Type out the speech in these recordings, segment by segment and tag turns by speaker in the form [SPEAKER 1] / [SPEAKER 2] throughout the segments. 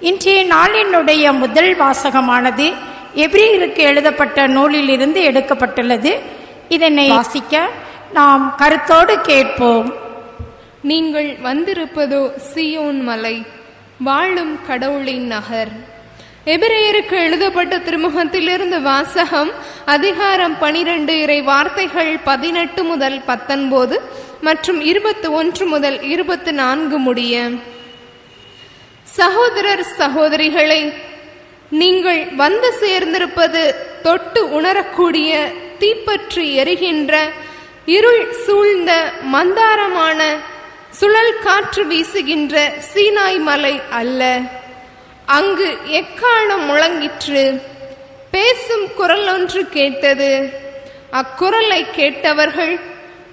[SPEAKER 1] இன்றைய நாளினுடைய முதல் வாசகமானது எபிரியருக்கு எழுதப்பட்ட நூலிலிருந்து எடுக்கப்பட்டுள்ளது. இதனை வாசிக்க நாம் கருத்தோடு கேட்போம்.
[SPEAKER 2] நீங்கள் வந்திருப்பதோ சியோன் மலை வாழும் கடவுளின் நகர். எபிரேயருக்கு எழுதப்பட்ட திருமுகத்திலிருந்து வாசகம் அதிகாரம் பனிரெண்டு இறை வார்த்தைகள் பதினெட்டு முதல் பத்தொன்பது மற்றும் இருபத்தி ஒன்று முதல் இருபத்தி நான்கு முடிய. சகோதரர் சகோதரிகளை நீங்கள் வந்து சேர்ந்திருப்பது தொட்டு உணரக்கூடிய தீப்பற்றி எரிகின்ற இருள் சூழ்ந்த மந்தாரமான சுழல் காற்று வீசுகின்ற சீனாய் மலை அல்ல. அங்கு எக்காலம் முழங்கிற்று? பேசும் குரல் ஒன்று கேட்டது. அக்குரலை கேட்டவர்கள்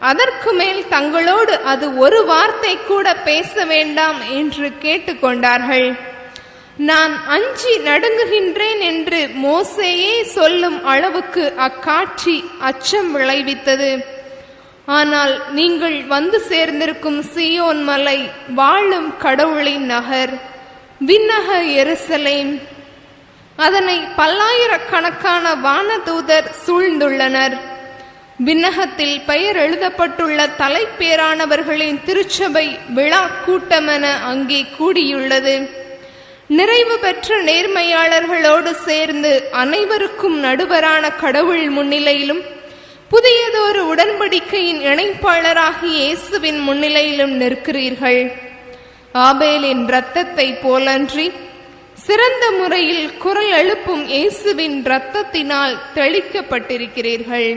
[SPEAKER 2] அதற்கு மேல் தங்களோடு அது ஒரு வார்த்தை கூட பேச வேண்டாம் என்று கேட்டுக்கொண்டார்கள். நான் அஞ்சி நடுங்குகின்றேன் என்று மோசேயே சொல்லும் அளவுக்கு அக்காட்சி அச்சம் விளைவித்தது. ஆனால் நீங்கள் வந்து சேர்ந்திருக்கும் சியோன் மலை வாழும் கடவுளின் நகர் விண்ணக எருசலேம். அதனை பல்லாயிரக்கணக்கான வானதூதர் சூழ்ந்துள்ளனர். விண்ணகத்தில் பெயர் எழுதப்பட்டுள்ள தலைப்பேரானவர்களின் திருச்சபை விழா கூட்டமென அங்கே கூடியுள்ளது. நிறைவு பெற்ற நேர்மையாளர்களோடு சேர்ந்து அனைவருக்கும் நடுவரான கடவுள் முன்னிலையிலும் புதியதொரு உடன்படிக்கையின் இணைப்பாளராகிய இயேசுவின் முன்னிலையிலும் நிற்கிறீர்கள். ஆபேலின் இரத்தத்தை போலன்றி சிறந்த முறையில் குரல் எழுப்பும் இயேசுவின் இரத்தத்தினால் தெளிக்கப்பட்டிருக்கிறீர்கள்.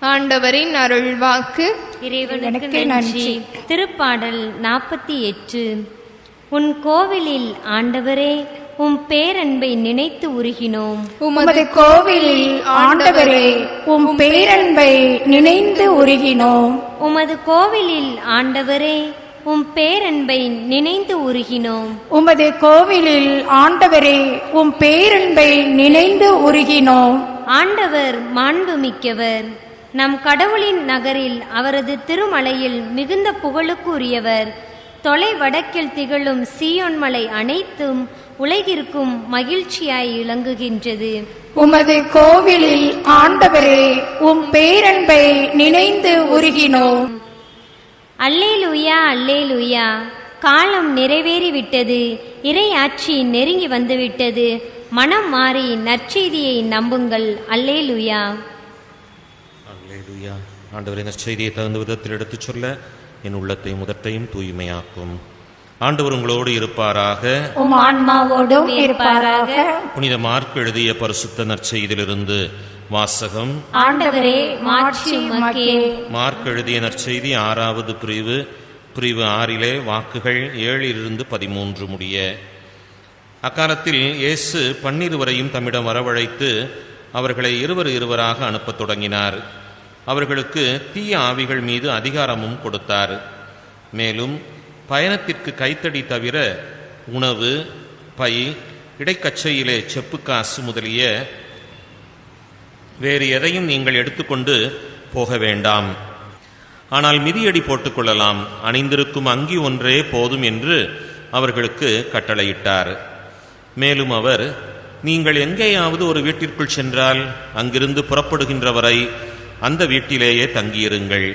[SPEAKER 2] ஆண்டவரின் அருள்வாக்கு.
[SPEAKER 3] இறைவனுக்கு
[SPEAKER 1] எனக்கு
[SPEAKER 3] நன்றி.
[SPEAKER 1] நன்றி.
[SPEAKER 3] திருப்பாடல் நாற்பத்தி எட்டு. உன் கோவிலில் ஆண்டவரே உம் பேரன்பை நினைத்து உருகினோம்.
[SPEAKER 1] உமது கோவிலில் ஆண்டவரே உம் பேரன்பை நினைந்து உருகினோம்.
[SPEAKER 3] உமது கோவிலில் ஆண்டவரே உம் பேரன்பை நினைந்து உருகினோம்.
[SPEAKER 1] உமது கோவிலில் ஆண்டவரே உம் பேரன்பை நினைந்து உருகினோம்.
[SPEAKER 3] ஆண்டவர் மாண்புமிக்கவர். நம் கடவுளின் நகரில் அவரது திருமலையில் மிகுந்த புகழுக்கு உரியவர் தொலை வடக்கில் திகழும் சீயோன் மலை அனைத்தும் உலகிற்கும் மகிழ்ச்சியாய் இளங்குகின்றது
[SPEAKER 1] உமது கோவிலில் ஆண்டவரே உம் பேரன்பை நினைந்து உருகினோம்.
[SPEAKER 3] அல்லேலூயா அல்லேலூயா. காலம் நிறைவேறிவிட்டது. இறை ஆட்சி நெருங்கி வந்துவிட்டது. மனம் மாறி நற்செய்தியை நம்புங்கள். அல்லேலூயா
[SPEAKER 4] அல்லேலூயா ஆண்டவரின் நற்செய்தியை தகுந்த விதத்தில் எடுத்துச் சொல்ல என் உள்ளத்தை முதற்றையும் தூய்மையாக்கும். ஆண்டவர் உங்களோடு இருப்பாராக.
[SPEAKER 1] உம் ஆன்மாவோடும் இருப்பாராக.
[SPEAKER 4] புனித மார்க் எழுதிய பரிசுத்த நற்செய்தியிலிருந்து வாசகம்.
[SPEAKER 3] ஆண்டவரே மாட்சி உமக்கே.
[SPEAKER 4] மார்க் எழுதிய நற்செய்தி ஆறாவது பிரிவு. பிரிவு ஆறிலே வாக்குகள் ஏழிலிருந்து பதிமூன்று முடிய. அக்காலத்தில் இயேசு பன்னிருவரையும் தம்மிடம் வரவழைத்து அவர்களை இருவர் இருவராக அனுப்பத் தொடங்கினார். அவர்களுக்கு தீய ஆவிகள் மீது அதிகாரமும் கொடுத்தார். மேலும் பயணத்திற்கு கைத்தடி தவிர உணவு பை இடைக்கச்சையிலே செப்புக்காசு முதலிய வேறு எதையும் நீங்கள் எடுத்துக்கொண்டு போக வேண்டாம். ஆனால் மிதியடி போட்டுக்கொள்ளலாம். அணிந்திருக்கும் அங்கி ஒன்றே போதும் என்று அவர்களுக்கு கட்டளையிட்டார். மேலும் அவர் நீங்கள் எங்கேயாவது ஒரு வீட்டிற்குள் சென்றால் அங்கிருந்து புறப்படுகின்ற வரை அந்த வீட்டிலேயே தங்கியிருங்கள்.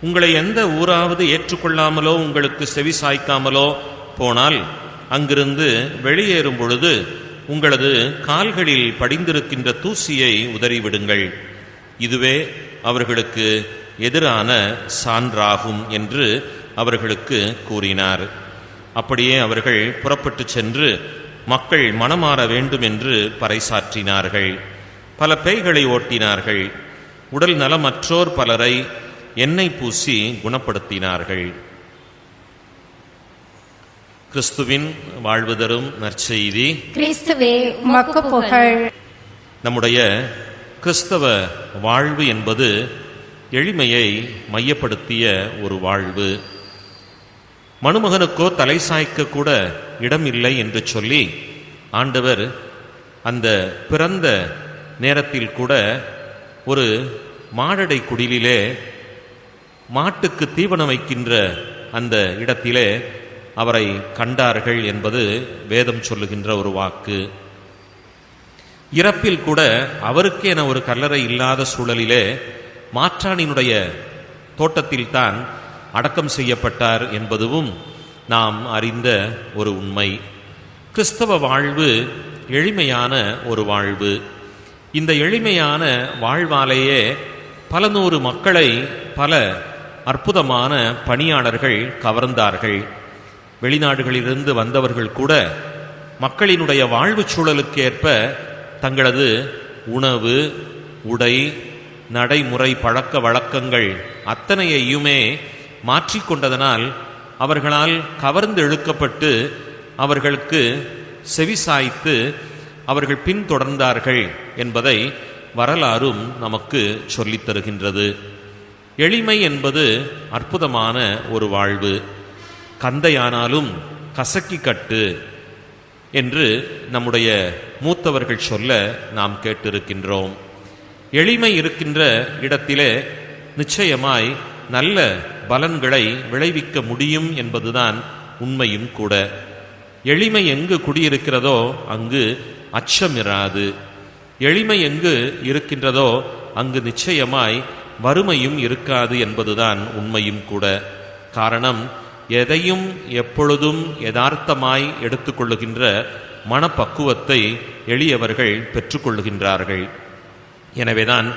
[SPEAKER 4] உங்களை எந்த ஊராவது ஏற்றுக்கொள்ளாமலோ உங்களுக்கு செவி சாய்க்காமலோ போனால் அங்கிருந்து வெளியேறும் பொழுது உங்களது கால்களில் படிந்திருக்கின்ற தூசியை உதறிவிடுங்கள். இதுவே அவர்களுக்கு எதிரான சான்றாகும் என்று அவர்களுக்கு கூறினார். அப்படியே அவர்கள் புறப்பட்டுச் சென்று மக்கள் மனமாற வேண்டும் என்று பறைசாற்றினார்கள். பல பேய்களை ஓட்டினார்கள். உடல் நலமற்றோர் பலரை எண்ணெய் பூசி குணப்படுத்தினார்கள். கிறிஸ்துவின் வாழ்வு தரும் நற்செய்தி.
[SPEAKER 1] கிறிஸ்துவே புகழ்.
[SPEAKER 4] நம்முடைய கிறிஸ்தவ வாழ்வு என்பது எளிமையை மையப்படுத்திய ஒரு வாழ்வு. மணுமகனுக்கோ தலை சாய்க்க கூட இடமில்லை என்று சொல்லி ஆண்டவர் அந்த பிறந்த நேரத்தில் கூட ஒரு மாடடை குடிலிலே மாட்டுக்கு தீவனம் வைக்கின்ற அந்த இடத்திலே அவரை கண்டார்கள் என்பது வேதம் சொல்லுகின்ற ஒரு வாக்கு. இறப்பில் கூட அவருக்கென ஒரு கல்லறை இல்லாத சூழலிலே மாற்றானினுடைய தோட்டத்தில்தான் அடக்கம் செய்யப்பட்டார் என்பதுவும் நாம் அறிந்த ஒரு உண்மை. கிறிஸ்தவ வாழ்வு எளிமையான ஒரு வாழ்வு. இந்த எளிமையான வாழ்வாலேயே பல நூறு மக்களை பல அற்புதமான பணியாளர்கள் கவர்ந்தார்கள். வெளிநாடுகளிலிருந்து வந்தவர்கள் கூட மக்களினுடைய வாழ்வுச் சூழலுக்கேற்ப தங்களது உணவு உடை நடைமுறை பழக்க வழக்கங்கள் அத்தனையையுமே மாற்றிக்கொண்டதனால் அவர்களால் கவர்ந்து இழுக்கப்பட்டு அவர்களுக்கு செவிசாய்த்து அவர்கள் பின்தொடர்ந்தார்கள் என்பதை வரலாறும் நமக்கு சொல்லித் தருகின்றது. எளிமை என்பது அற்புதமான ஒரு வாழ்வு. கந்தையானாலும் கசக்கி கட்டு என்று நம்முடைய மூத்தவர்கள் சொல்ல நாம் கேட்டிருக்கின்றோம். எளிமை இருக்கின்ற இடத்திலே நிச்சயமாய் நல்ல பலன்களை விளைவிக்க முடியும் என்பதுதான் உண்மையும் கூட. எளிமை எங்கு குடியிருக்கிறதோ அங்கு அச்சமிராது. எளிமை எங்கு இருக்கின்றதோ அங்கு நிச்சயமாய் வறுமையும் இருக்காது என்பதுதான் உண்மையும் கூட. காரணம் எதையும் எப்பொழுதும் யதார்த்தமாய் எடுத்துக்கொள்ளுகின்ற மனப்பக்குவத்தை எளியவர்கள் பெற்றுக்கொள்ளுகின்றார்கள். எனவேதான்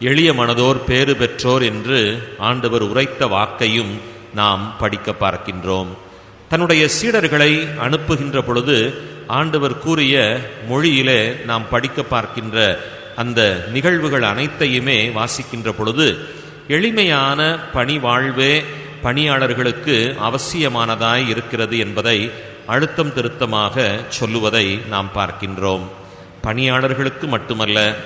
[SPEAKER 4] எளிய மனதோர் பேறு பெற்றோர் என்று ஆண்டவர் உரைத்த வாக்கையும் நாம் படிக்க பார்க்கின்றோம். தன்னுடைய சீடர்களை அனுப்புகின்ற பொழுது ஆண்டவர் கூறிய மொழியிலே நாம் படிக்க பார்க்கின்ற அந்த நிகழ்வுகள் அனைத்தையுமே வாசிக்கின்ற பொழுது எளிமையான பணி வாழ்வே பணியாளர்களுக்கு அவசியமானதாய் இருக்கிறது என்பதை அழுத்தம் திருத்தமாக சொல்லுவதை நாம் பார்க்கின்றோம். பணியாளர்களுக்கு மட்டுமல்ல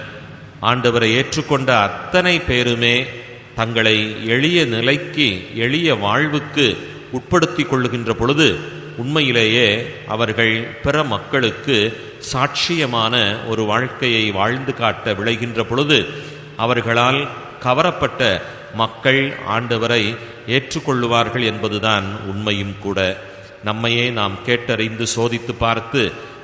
[SPEAKER 4] ஆண்டவரை ஏற்றுக்கொண்ட அத்தனை பேருமே தங்களை எளிய நிலைக்கு எளிய வாழ்வுக்கு உட்படுத்தி கொள்ளுகின்ற பொழுது உண்மையிலேயே அவர்கள் பிற மக்களுக்கு சாட்சியமான ஒரு வாழ்க்கையை வாழ்ந்து காட்ட விளைகின்ற பொழுது அவர்களால் கவரப்பட்ட மக்கள் ஆண்டவரை ஏற்றுக்கொள்ளுவார்கள் என்பதுதான் உண்மையும் கூட. நம்மையே நாம் கேட்டறிந்து சோதித்து பார்த்து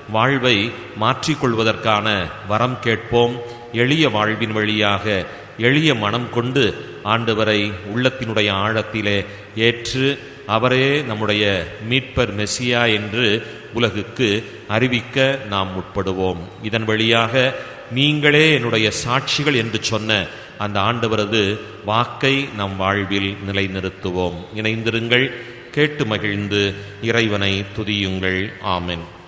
[SPEAKER 4] வாழ்வை மாற்றிக்கொள்வதற்கான வரம் கேட்போம். எளிய வாழ்வின் வழியாக எளிய மனம் கொண்டு ஆண்டவரை உள்ளத்தினுடைய ஆழத்திலே ஏற்று அவரே நம்முடைய மீட்பர் மெசியா என்று உலகுக்கு அறிவிக்க நாம் முற்படுவோம். இதன் வழியாக நீங்களே என்னுடைய சாட்சிகள் என்று சொன்ன அந்த ஆண்டவரது வாக்கை நம் வாழ்வில் நிலைநிறுத்துவோம். இணைந்திருங்கள் கேட்டு மகிழ்ந்து இறைவனை துதியுங்கள். ஆமென்.